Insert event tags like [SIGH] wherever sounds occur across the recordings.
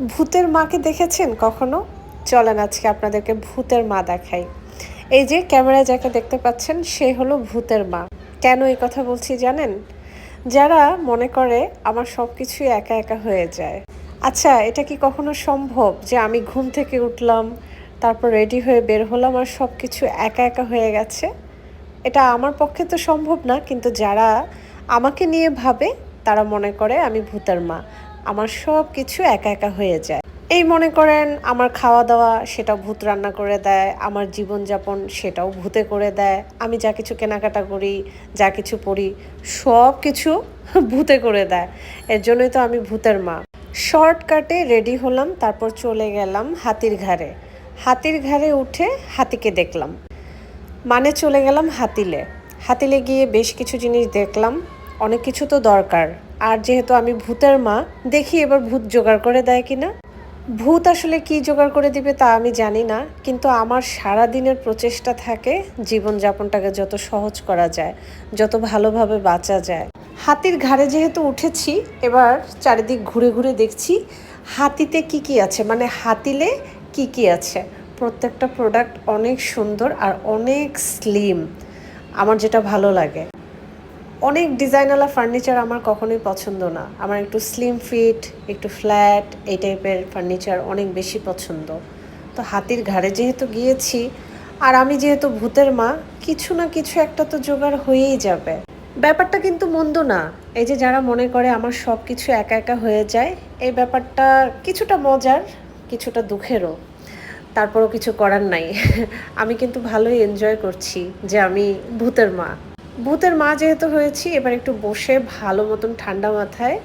ভূতের মাকে দেখেছেন কখনো? চলেন আজকে আপনাদেরকে ভূতের মা দেখাই। এই যে ক্যামেরায় যাকে দেখতে পাচ্ছেন, সে হলো ভূতের মা। কেন এই কথা বলছি জানেন? যারা মনে করে আমার সব কিছুই একা একা হয়ে যায়। আচ্ছা এটা কি কখনো সম্ভব যে আমি ঘুম থেকে উঠলাম, তারপর রেডি হয়ে বের হলাম আর সব কিছু একা একা হয়ে গেছে? এটা আমার পক্ষে তো সম্ভব না, কিন্তু যারা আমাকে নিয়ে ভাবে, তারা মনে করে আমি ভূতের মা। আমার সব কিছু একা একা হয়ে যায়। এই মনে করেন, আমার খাওয়া দাওয়া সেটা ভূত রান্না করে দেয়, আমার জীবনযাপন সেটাও ভূতে করে দেয়। আমি যা কিছু কেনাকাটা করি, যা কিছু পড়ি সব কিছু ভূতে করে দেয়। এর জন্যই তো আমি ভূতের মা। শর্টকাটে রেডি হলাম, তারপর চলে গেলাম হাতির ঘাড়ে। হাতির ঘাড়ে উঠে হাতিকে দেখলাম। মানে চলে গেলাম হাতিলে। হাতিলে গিয়ে বেশ কিছু জিনিস দেখলাম। অনেক কিছু তো দরকার। আর যেহেতু আমি ভূতের মা, দেখি এবার ভূত জোগাড় করে দেয় কিনা। ভূত আসলে কি জোগাড় করে দিবে তা আমি জানি না, কিন্তু আমার সারা দিনের প্রচেষ্টা থাকে জীবনযাপনটাকে যত সহজ করা যায়, যত ভালোভাবে বাঁচা যায়। হাতির ঘাড়ে যেহেতু উঠেছি, এবার চারিদিক ঘুরে ঘুরে দেখছি, হাতিতে কি কি আছে? মানে হাতিলে কি কি আছে? প্রত্যেকটা প্রোডাক্ট অনেক সুন্দর আর অনেক স্লিম আমার যেটা ভালো লাগে। অনেক ডিজাইনওয়ালা ফার্নিচার আমার কখনোই পছন্দ না। আমার একটু স্লিম ফিট একটু ফ্ল্যাট এই টাইপের ফার্নিচার অনেক বেশি পছন্দ। তো হাতির ঘাড়ে যেহেতু গিয়েছি, আর আমি যেহেতু ভূতের মা, কিছু না কিছু একটা তো জোগাড় হয়েই যাবে। ব্যাপারটা কিন্তু মন্দ না। এই যে যারা মনে করে আমার সব কিছু একা একা হয়ে যায়, এই ব্যাপারটা কিছুটা মজার, কিছুটা দুঃখেরও। তারপরও কিছু করার নাই। [LAUGHS] আমি কিন্তু ভালোই এনজয় করছি যে আমি ভূতের মা। ভূতের মা যেহেতু হয়েছি, এবার একটু বসে ভালো মতন ঠান্ডা মাথায়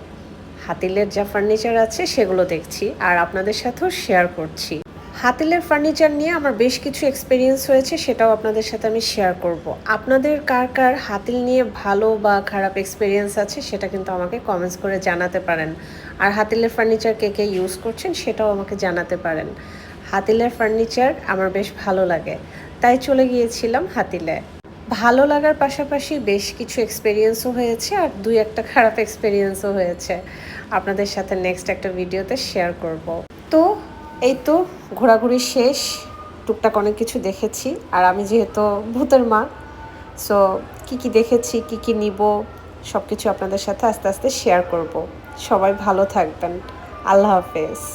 হাতিলের যা ফার্নিচার আছে সেগুলো দেখছি আর আপনাদের সাথেও শেয়ার করছি। হাতিলের ফার্নিচার নিয়ে আমার বেশ কিছু এক্সপিরিয়েন্স হয়েছে, সেটাও আপনাদের সাথে আমি শেয়ার করব। আপনাদের কার কার হাতিল নিয়ে ভালো বা খারাপ এক্সপিরিয়েন্স আছে, সেটা কিন্তু আমাকে কমেন্টস করে জানাতে পারেন। আর হাতিলের ফার্নিচার কে কে ইউজ করছেন, সেটাও আমাকে জানাতে পারেন। হাতিলের ফার্নিচার আমার বেশ ভালো লাগে। তাই চলে গিয়েছিলাম হাতিলে। ভালো লাগার পাশাপাশি বেশ কিছু এক্সপিরিয়েন্সও হয়েছে আর দুই একটা খারাপ এক্সপিরিয়েন্সও হয়েছে। আপনাদের সাথে নেক্সট একটা ভিডিওতে শেয়ার করব। তো, এই তো ঘোরাঘুরি শেষ। টুকটাক অনেক কিছু দেখেছি আর আমি যেহেতু ভূতের মা সো কি কি দেখেছি, কি কি নিব সব কিছু আপনাদের সাথে আস্তে আস্তে শেয়ার করব। সবাই ভালো থাকবেন। আল্লাহ হাফেজ।